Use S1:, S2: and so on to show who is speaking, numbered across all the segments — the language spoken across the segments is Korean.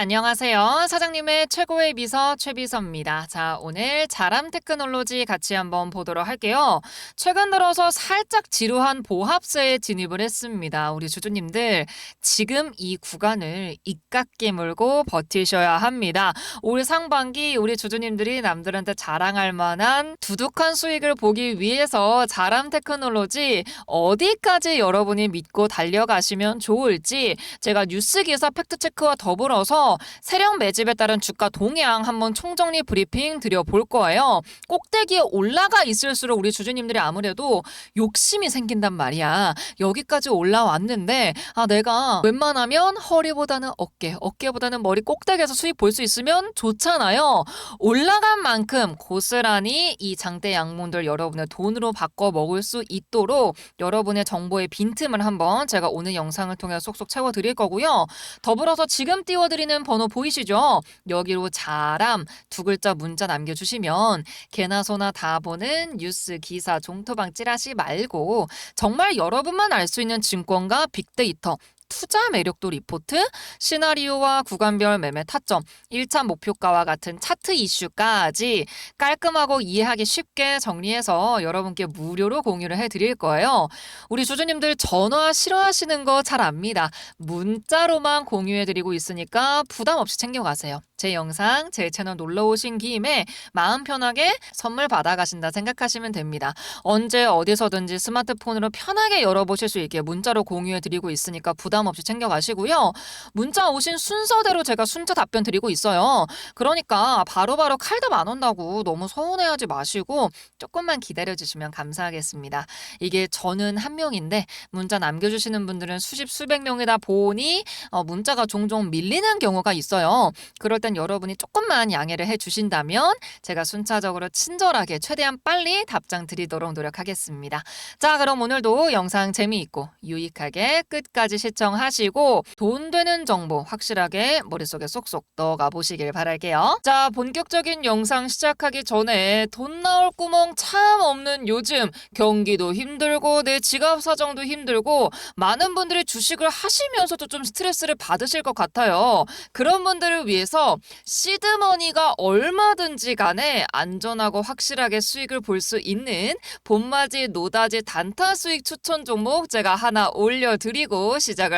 S1: 안녕하세요. 사장님의 최고의 비서 최비서입니다. 자, 오늘 자람 테크놀로지 같이 한번 보도록 할게요. 최근 들어서 살짝 지루한 보합세에 진입을 했습니다. 우리 주주님들, 지금 이 구간을 이깎게 물고 버티셔야 합니다. 올 상반기 우리 주주님들이 남들한테 자랑할 만한 두둑한 수익을 보기 위해서 자람 테크놀로지 어디까지 여러분이 믿고 달려가시면 좋을지 제가 뉴스 기사 팩트 체크와 더불어서 세력 매집에 따른 주가 동향 한번 총정리 브리핑 드려볼 거예요. 꼭대기에 올라가 있을수록 우리 주주님들이 아무래도 욕심이 생긴단 말이야. 여기까지 올라왔는데 아 내가 웬만하면 허리보다는 어깨, 어깨보다는 머리 꼭대기에서 수익 볼 수 있으면 좋잖아요. 올라간 만큼 고스란히 이 장대 양문들 여러분의 돈으로 바꿔 먹을 수 있도록 여러분의 정보의 빈틈을 한번 제가 오늘 영상을 통해 쏙쏙 채워 드릴 거고요. 더불어서 지금 띄워 드리는 번호 보이시죠? 여기로 자람 두 글자 문자 남겨주시면 개나 소나 다 보는 뉴스 기사 종토방 찌라시 말고 정말 여러분만 알 수 있는 증권과 빅데이터 투자 매력도 리포트, 시나리오와 구간별 매매 타점, 1차 목표가와 같은 차트 이슈까지 깔끔하고 이해하기 쉽게 정리해서 여러분께 무료로 공유를 해드릴 거예요. 우리 주주님들 전화 싫어하시는 거 잘 압니다. 문자로만 공유해드리고 있으니까 부담 없이 챙겨가세요. 제 영상, 제 채널 놀러 오신 김에 마음 편하게 선물 받아가신다 생각하시면 됩니다. 언제 어디서든지 스마트폰으로 편하게 열어보실 수 있게 문자로 공유해드리고 있으니까 부담 없이 챙겨가시고요. 문자 오신 순서대로 제가 순차 답변 드리고 있어요. 그러니까 바로바로 칼답 안 온다고 너무 서운해하지 마시고 조금만 기다려주시면 감사하겠습니다. 이게 저는 한 명인데 문자 남겨주시는 분들은 수십 수백 명이다 보니 어, 문자가 종종 밀리는 경우가 있어요. 그럴 땐 여러분이 조금만 양해를 해주신다면 제가 순차적으로 친절하게 최대한 빨리 답장 드리도록 노력하겠습니다. 자, 그럼 오늘도 영상 재미있고 유익하게 끝까지 시청 하시고 돈 되는 정보 확실하게 머릿속에 쏙쏙 넣어가 보시길 바랄게요. 자, 본격적인 영상 시작하기 전에 돈 나올 구멍 참 없는 요즘 경기도 힘들고 내 지갑 사정도 힘들고 많은 분들이 주식을 하시면서도 좀 스트레스를 받으실 것 같아요. 그런 분들을 위해서 시드머니가 얼마든지 간에 안전하고 확실하게 수익을 볼 수 있는 봄맞이 노다지 단타 수익 추천 종목 제가 하나 올려드리고 시작을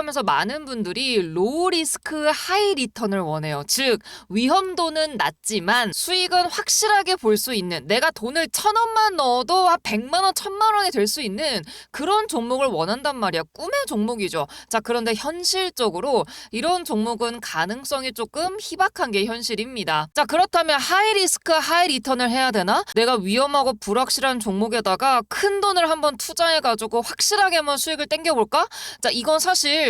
S1: 하면서 많은 분들이 로우 리스크 하이 리턴을 원해요. 즉 위험도는 낮지만 수익은 확실하게 볼 수 있는 내가 돈을 천 원만 넣어도 한 백만 원, 천만 원이 될 수 있는 그런 종목을 원한단 말이야. 꿈의 종목이죠. 자, 그런데 현실적으로 이런 종목은 가능성이 조금 희박한 게 현실입니다. 자, 그렇다면 하이 리스크 하이 리턴을 해야 되나? 내가 위험하고 불확실한 종목에다가 큰 돈을 한번 투자해가지고 확실하게 한번 수익을 땡겨볼까? 자, 이건 사실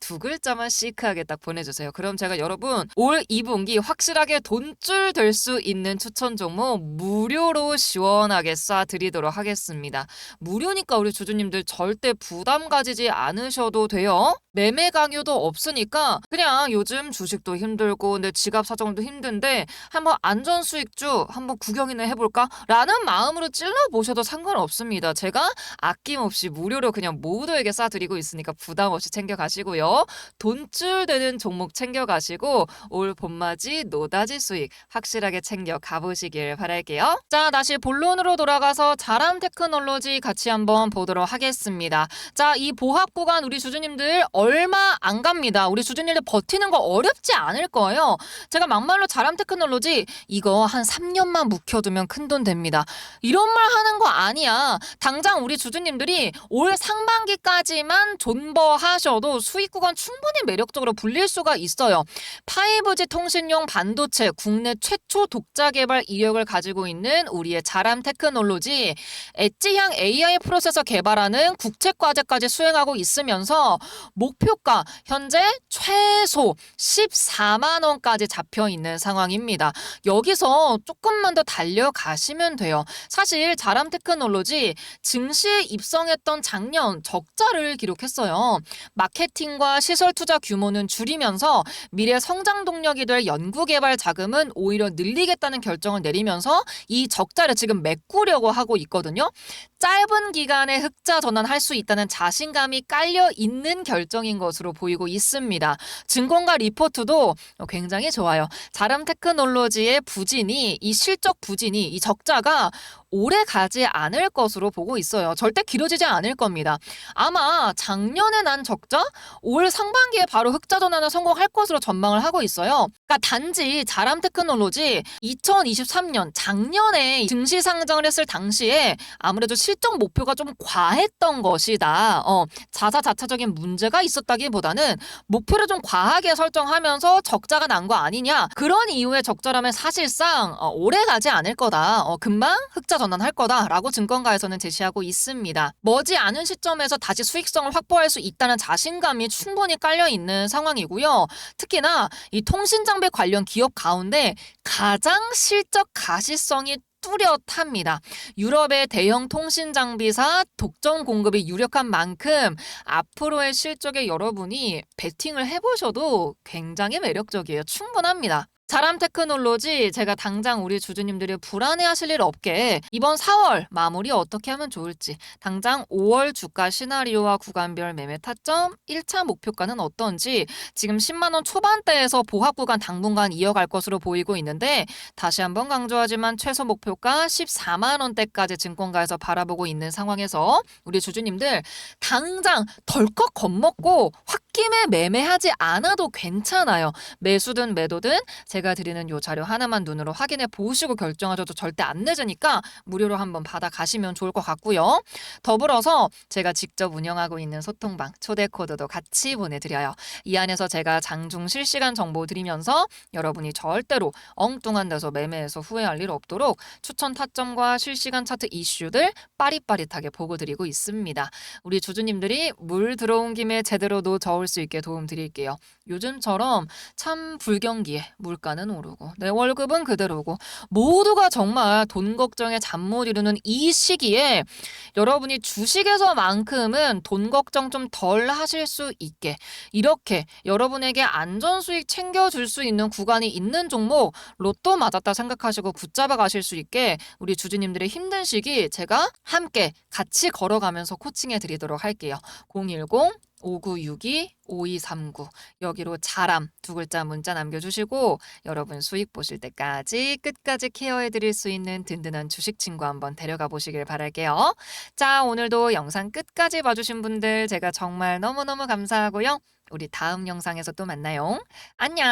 S1: 두 글자만 시크하게 딱 보내주세요. 그럼 제가 여러분 올 2분기 확실하게 돈줄 될 수 있는 추천 종목 무료로 시원하게 쏴드리도록 하겠습니다. 무료니까 우리 주주님들 절대 부담 가지지 않으셔도 돼요. 매매 강요도 없으니까 그냥 요즘 주식도 힘들고 내 지갑 사정도 힘든데 한번 안전 수익주 한번 구경이나 해볼까? 라는 마음으로 찔러보셔도 상관없습니다. 제가 아낌없이 무료로 그냥 모두에게 싸드리고 있으니까 부담 없이 챙겨가시고요. 돈줄 되는 종목 챙겨가시고 올 봄맞이 노다지 수익 확실하게 챙겨 가보시길 바랄게요. 자, 다시 본론으로 돌아가서 자람 테크놀로지 같이 한번 보도록 하겠습니다. 자, 이 보합 구간 우리 주주님들 얼마 안 갑니다. 우리 주주님들 버티는 거 어렵지 않을 거예요. 제가 막말로 자람 테크놀로지 이거 한 3년만 묵혀두면 큰 돈 됩니다. 이런 말 하는 거 아니야. 당장 우리 주주님들이 올 상반기까지만 존버하셔도 수익 구간 충분히 매력적으로 불릴 수가 있어요. 5G 통신용 반도체 국내 최초 독자 개발 이력을 가지고 있는 우리의 자람 테크놀로지 엣지향 AI 프로세서 개발하는 국책 과제까지 수행하고 있으면서 목 표가 현재 최소 14만 원까지 잡혀 있는 상황입니다. 여기서 조금만 더 달려가시면 돼요. 사실 자람 테크놀로지 증시에 입성했던 작년 적자를 기록했어요. 마케팅과 시설 투자 규모는 줄이면서 미래 성장 동력이 될 연구개발 자금은 오히려 늘리겠다는 결정을 내리면서 이 적자를 지금 메꾸려고 하고 있거든요. 짧은 기간에 흑자 전환할 수 있다는 자신감이 깔려 있는 결정 인 것으로 보이고 있습니다. 증권가 리포트도 굉장히 좋아요. 자람 테크놀로지의 부진이 이 실적 부진이 이 적자가 오래 가지 않을 것으로 보고 있어요. 절대 길어지지 않을 겁니다. 아마 작년에 난 적자 올 상반기에 바로 흑자 전환을 성공할 것으로 전망을 하고 있어요. 그러니까 단지 자람 테크놀로지 2023년 작년에 증시 상장을 했을 당시에 아무래도 실적 목표가 좀 과했던 것이다. 어, 자사 자차적인 문제가 있었다기보다는 목표를 좀 과하게 설정하면서 적자가 난 거 아니냐. 그런 이유의 적자라면 사실상 어, 오래 가지 않을 거다. 어, 금방 흑자 전환할 거다라고 증권가에서는 제시하고 있습니다. 머지 않은 시점에서 다시 수익성을 확보할 수 있다는 자신감이 충분히 깔려 있는 상황이고요. 특히나 이 통신 장비 관련 기업 가운데 가장 실적 가시성이 뚜렷합니다. 유럽의 대형 통신 장비사 독점 공급이 유력한 만큼 앞으로의 실적에 여러분이 베팅을 해보셔도 굉장히 매력적이에요. 충분합니다. 자람 테크놀로지 제가 당장 우리 주주님들이 불안해하실 일 없게 이번 4월 마무리 어떻게 하면 좋을지 당장 5월 주가 시나리오와 구간별 매매 타점 1차 목표가는 어떤지 지금 10만 원 초반대에서 보합 구간 당분간 이어갈 것으로 보이고 있는데 다시 한번 강조하지만 최소 목표가 14만 원대까지 증권가에서 바라보고 있는 상황에서 우리 주주님들 당장 덜컥 겁먹고 홧김에 매매하지 않아도 괜찮아요. 매수든 매도든 제가 드리는 요 자료 하나만 눈으로 확인해 보시고 결정하셔도 절대 안 늦으니까 무료로 한번 받아 가시면 좋을 것 같고요. 더불어서 제가 직접 운영하고 있는 소통방 초대 코드도 같이 보내드려요. 이 안에서 제가 장중 실시간 정보 드리면서 여러분이 절대로 엉뚱한 데서 매매해서 후회할 일 없도록 추천 타점과 실시간 차트 이슈들 빠릿빠릿하게 보고 드리고 있습니다. 우리 주주님들이 물 들어온 김에 제대로 노 저을 수 있게 도움 드릴게요. 요즘처럼 참 불경기에 물가는 오르고 내 월급은 그대로고 모두가 정말 돈 걱정에 잠 못 이루는 이 시기에 여러분이 주식에서만큼은 돈 걱정 좀 덜 하실 수 있게 이렇게 여러분에게 안전 수익 챙겨줄 수 있는 구간이 있는 종목 로또 맞았다 생각하시고 붙잡아 가실 수 있게 우리 주주님들의 힘든 시기 제가 함께 같이 걸어가면서 코칭해 드리도록 할게요. 010 5962-5239 여기로 자람 두 글자 문자 남겨주시고 여러분 수익 보실 때까지 끝까지 케어해 드릴 수 있는 든든한 주식 친구 한번 데려가 보시길 바랄게요. 자 오늘도 영상 끝까지 봐주신 분들 제가 정말 너무너무 감사하고요. 우리 다음 영상에서 또 만나요. 안녕.